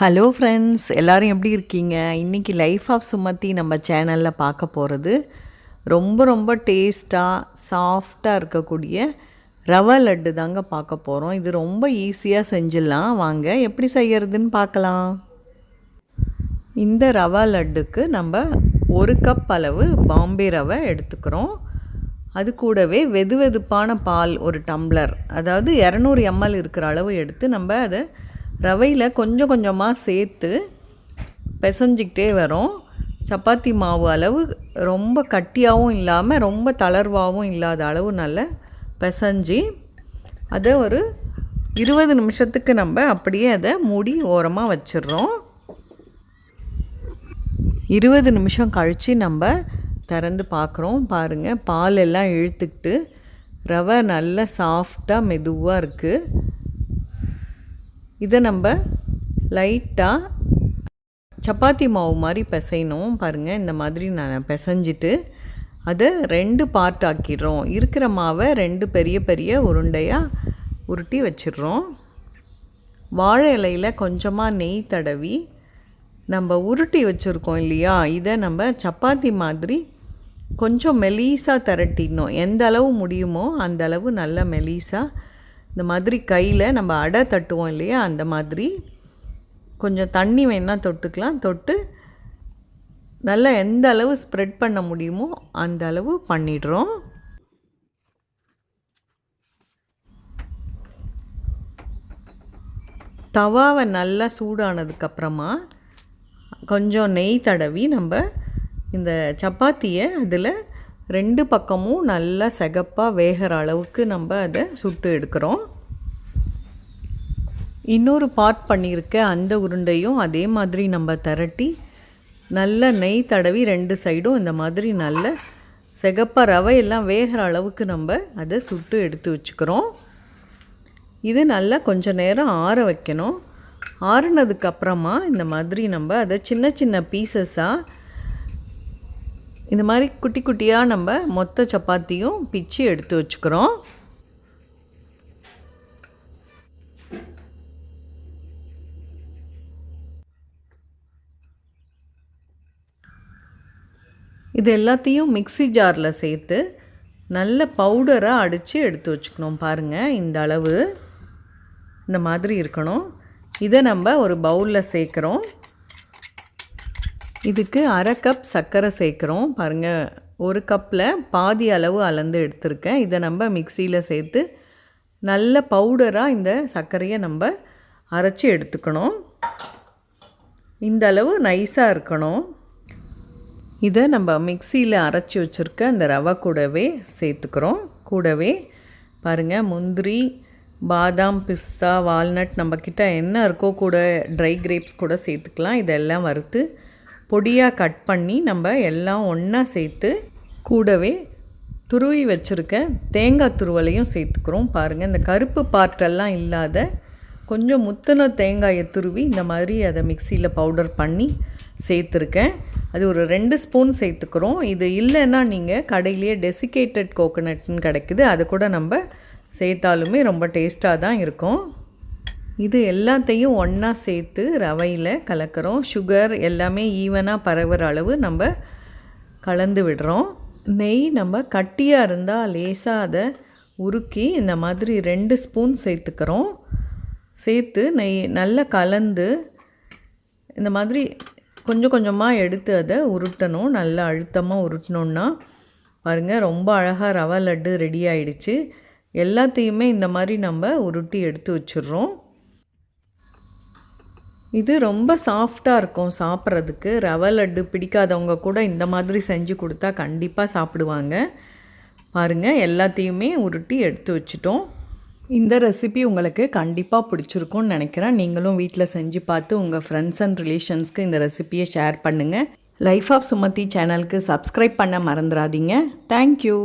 Hello friends எல்லோரும் எப்படி இருக்கீங்க? இன்றைக்கி லைஃப் ஆஃப் சுமத்தி நம்ம சேனலில் பார்க்க போகிறது ரொம்ப ரொம்ப டேஸ்ட்டாக சாஃப்டாக இருக்கக்கூடிய ரவை லட்டு தாங்க பார்க்க போகிறோம் இது ரொம்ப ஈஸியாக செஞ்சிடலாம். வாங்க எப்படி செய்கிறதுன்னு பார்க்கலாம். இந்த ரவா லட்டுக்கு நம்ம ஒரு கப் அளவு பாம்பே ரவை எடுத்துக்கிறோம். அது கூடவே வெது வெதுப்பான பால் ஒரு டம்ளர் அதாவது இரநூறு எம்எல் இருக்கிற அளவு எடுத்து நம்ம அதை ரவையில் கொஞ்சம் கொஞ்சமாக சேர்த்து பிசைஞ்சிக்கிட்டே வரோம். சப்பாத்தி மாவு அளவு ரொம்ப கட்டியாகவும் இல்லாமல் ரொம்ப தளர்வாகவும் இல்லாத அளவு நல்ல பிசைஞ்சி அதை ஒரு இருபது நிமிஷத்துக்கு நம்ம அப்படியே அதை மூடி ஓரமாக வச்சிடுறோம். இருபது நிமிஷம் கழித்து நம்ம திறந்து பார்க்குறோம். பாருங்கள் பால் எல்லாம் இழுத்துக்கிட்டு ரவை நல்லா சாஃப்டாக மெதுவாக இருக்குது இதை நம்ம லைட்டாக சப்பாத்தி மாவு மாதிரி பிசையணும். பாருங்கள் இந்த மாதிரி நான் பிசைஞ்சிட்டு அதை ரெண்டு பார்ட் ஆக்கிடுறோம். இருக்கிற மாவை ரெண்டு பெரிய பெரிய உருண்டையாக உருட்டி வச்சிடுறோம். வாழை இலையில் கொஞ்சமாக நெய் தடவி நம்ம உருட்டி வச்சுருக்கோம் இல்லையா? இதை நம்ம சப்பாத்தி மாதிரி கொஞ்சம் மெலீஸாக திரட்டிடணும். எந்த அளவு முடியுமோ அந்த அளவு நல்லா மெலீஸாக இந்த மாதிரி கையில் நம்ம அடை தட்டுவோம் இல்லையா? அந்த மாதிரி கொஞ்சம் தண்ணி வேணால் தொட்டுக்கலாம். தொட்டு நல்லா எந்த அளவு ஸ்ப்ரெட் பண்ண முடியுமோ அந்த அளவு பண்ணிடுறோம். தவாவை நல்லா சூடானதுக்கப்புறமா கொஞ்சம் நெய் தடவி நம்ம இந்த சப்பாத்தியை அதில் ரெண்டு பக்கமும் நல்லா செகப்பாக வேகிற அளவுக்கு நம்ம அதை சுட்டு எடுக்கிறோம். இன்னொரு பார்ட் பண்ணியிருக்க அந்த உருண்டையும் அதே மாதிரி நம்ம திரட்டி நல்ல நெய் தடவி ரெண்டு சைடும் இந்த மாதிரி நல்ல செகப்பாக ரவையெல்லாம் வேகிற அளவுக்கு நம்ம அதை சுட்டு எடுத்து வச்சுக்கிறோம். இது நல்லா கொஞ்சம் நேரம் ஆற வைக்கணும். ஆறுனதுக்கப்புறமா இந்த மாதிரி நம்ம அதை சின்ன சின்ன பீசஸாக இந்த மாதிரி குட்டி குட்டியாக நம்ம மொத்த சப்பாத்தியும் பிச்சு எடுத்து வச்சுக்கிறோம். இது எல்லாத்தையும் மிக்சி ஜாரில் சேர்த்து நல்ல பவுடராக அடித்து எடுத்து வச்சுக்கணும் பாருங்கள் இந்த அளவு. இந்த மாதிரி இருக்கணும். இதை நம்ம ஒரு பவுலில் சேர்க்குறோம். இதுக்கு அரை கப் சர்க்கரை சேர்க்குறோம். பாருங்கள் ஒரு கப்பில் பாதி அளவு அளந்து எடுத்திருக்கேன். இதை நம்ம மிக்சியில் சேர்த்து நல்ல பவுடராக இந்த சர்க்கரையை நம்ம அரைச்சி எடுத்துக்கணும். இந்த அளவு நைஸாக இருக்கணும். இதை நம்ம மிக்சியில் அரைச்சி வச்சுருக்க அந்த ரவை கூடவே சேர்த்துக்கிறோம். கூடவே பாருங்கள் முந்திரி பாதாம் பிஸ்தா வால்நட் நம்மக்கிட்ட என்ன இருக்கோ கூட ட்ரை கிரேப்ஸ் கூட சேர்த்துக்கலாம். இதெல்லாம் வறுத்து பொடியாக கட் பண்ணி நம்ம எல்லாம் ஒன்றா சேர்த்து கூடவே துருவி வச்சுருக்க தேங்காய் துருவலையும் சேர்த்துக்கிறோம். பாருங்கள் இந்த கருப்பு பார்ட்டெல்லாம் இல்லாத கொஞ்சம் முத்தின தேங்காயை துருவி இந்த மாதிரி அதை மிக்சியில் பவுடர் பண்ணி சேர்த்துருக்கேன். அது ஒரு ரெண்டு ஸ்பூன் சேர்த்துக்கிறோம். இது இல்லைன்னா நீங்கள் கடையிலேயே டெசிகேட்டட் கோகோனட்னு கிடைக்குது. அதை கூட நம்ம சேர்த்தாலுமே ரொம்ப டேஸ்ட்டாக தான் இருக்கும். இது எல்லாத்தையும் ஒன்றா சேர்த்து ரவையில் கலக்கிறோம். சுகர் எல்லாமே ஈவனாக பரவுகிற அளவு நம்ம கலந்து விடுறோம். நெய் நம்ம கட்டியாக இருந்தால் லேசாக அதை உருக்கி இந்த மாதிரி ரெண்டு ஸ்பூன் சேர்த்துக்கிறோம். சேர்த்து நெய் நல்லா கலந்து இந்த மாதிரி கொஞ்சம் கொஞ்சமாக எடுத்து அதை உருட்டணும். நல்லா அழுத்தமாக உருட்டணுன்னா பாருங்கள் ரொம்ப அழகாக ரவை லட்டு ரெடி ஆகிடுச்சு எல்லாத்தையுமே இந்த மாதிரி நம்ம உருட்டி எடுத்து வச்சிடுறோம். இது ரொம்ப சாஃப்டாக இருக்கும் சாப்பிட்றதுக்கு. ரவை லட்டு பிடிக்காதவங்க கூட இந்த மாதிரி செஞ்சு கொடுத்தா கண்டிப்பாக சாப்பிடுவாங்க. பாருங்கள் எல்லாத்தையுமே உருட்டி எடுத்து வச்சிட்டோம். இந்த ரெசிபி உங்களுக்கு கண்டிப்பாக பிடிச்சிருக்கும்னு நினைக்கிறேன். நீங்களும் வீட்டில் செஞ்சு பார்த்து உங்கள் ஃப்ரெண்ட்ஸ் அண்ட் ரிலேஷன்ஸ்க்கு இந்த ரெசிபியை ஷேர் பண்ணுங்கள் லைஃப் ஆஃப் சுமதி சேனலுக்கு சப்ஸ்கிரைப் பண்ண மறந்துடாதீங்க. தேங்க்யூ